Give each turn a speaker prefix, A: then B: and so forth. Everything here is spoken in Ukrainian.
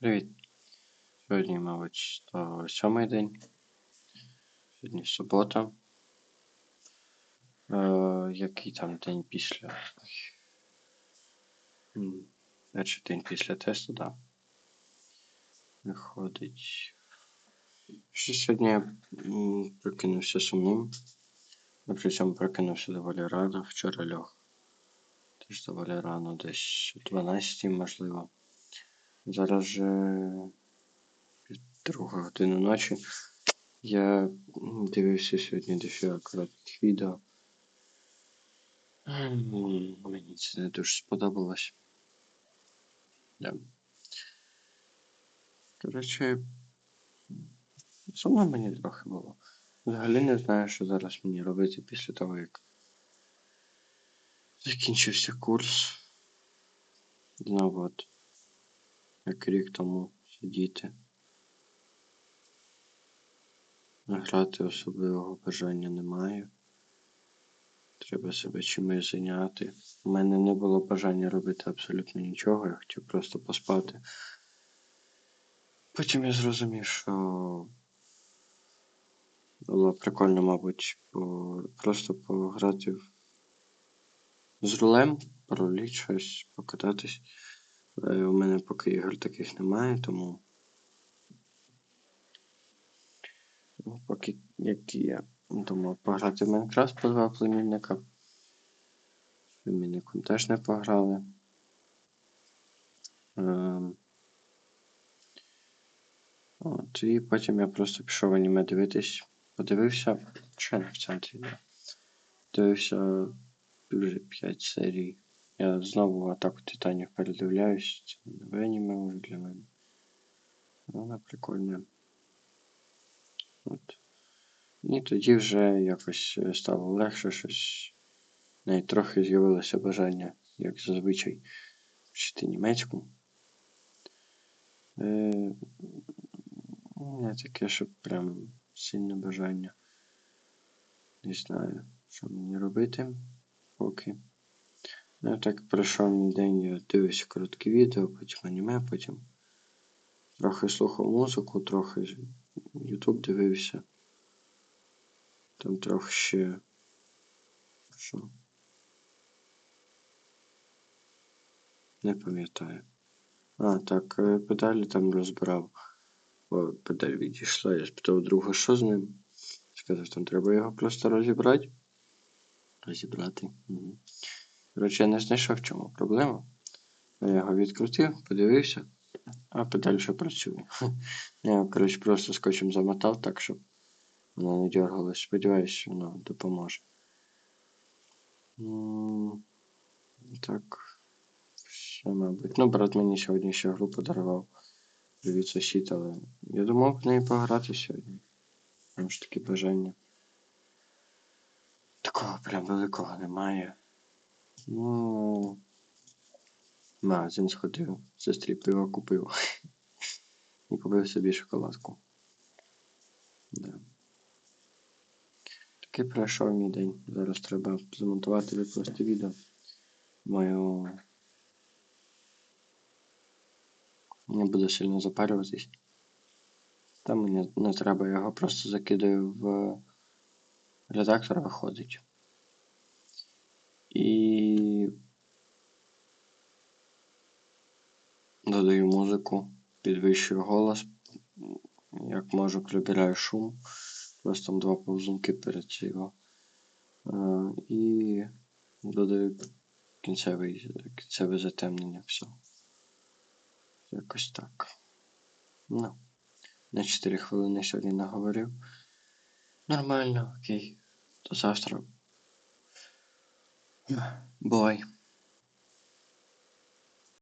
A: Привіт. Сьогодні, мабуть, сьомий день. Сьогодні субота. Е, який там день після. Перший день після тесту, так. Да. Виходить. Що сьогодні я прокинувся сумним. Ну, при цьому прокинувся доволі рано, вчора льох. Теж доволі рано, десь о 12, можливо. Зараз же друга година ночі. Я дивився сьогодні дофіга коротких відео. Мені це не дуже сподобалось. Да. Коротше, сумно мені трохи було. Взагалі не знаю, що зараз мені робити після того, як закінчився курс. Знову от, як рік тому сидіти. Грати особливого бажання немає. Треба себе чимось зайняти. У мене не було бажання робити абсолютно нічого, я хотів просто поспати. Потім я зрозумів, що було прикольно, мабуть, по... просто пограти з рулем, пароліт щось, покататись. Але у мене поки ігор таких немає, тому. Ну, поки які я думав пограти в Майнкрафт по два племінника. Племінником теж не пограли. Ем... От, і потім я просто пішов аніме дивитись. Подивився, ще не в центрі. Да. Дивився вже 5 серій. Я знову атаку титанів передивляюсь. Це нове аніме вже для мене. Воно прикольне. От. І тоді вже якось стало легше щось. Навіть трохи з'явилося бажання, як зазвичай, вчити німецьку. Е, не таке, щоб прям сильне бажання. Не знаю, що мені робити поки. Ну, так пройшов день, я дивився короткі відео, потім аніме, потім трохи слухав музику, трохи YouTube дивився. Там трохи ще. Що? Не пам'ятаю. А, так, педалі там розбирав. Бо педаль відійшла, я спитав друга, що з ним. Сказав, там треба його просто розібрати. Розібрати. Угу. Коротше, я не знайшов в чому проблема. Я його відкрутив, подивився, а педаль ще працює. Я коротше, просто скотчем замотав так, щоб воно не дергалось. Сподіваюсь, воно допоможе. Так. Все, мабуть. Ну, брат мені сьогодні ще гру подарував. Привіт сусід, але я думав в неї пограти сьогодні. Тому ж таке бажання. Такого прям великого немає. Ну. Магазин сходив, сестрі пиво купив. І купив собі шоколадку. Да. Такий пройшов мій день. Зараз треба замонтувати викласти відео. Маю. Не буду сильно запарюватись. Там мені не треба, його просто закидаю в редактор виходить. І додаю музику, підвищую голос, як можу, прибираю шум. Просто там два повзунки перед цього. І додаю кінцевий, кінцеве затемнення все. Якось так. Ну, на 4 хвилини сьогодні наговорив. Нормально, окей. До завтра. Бувай.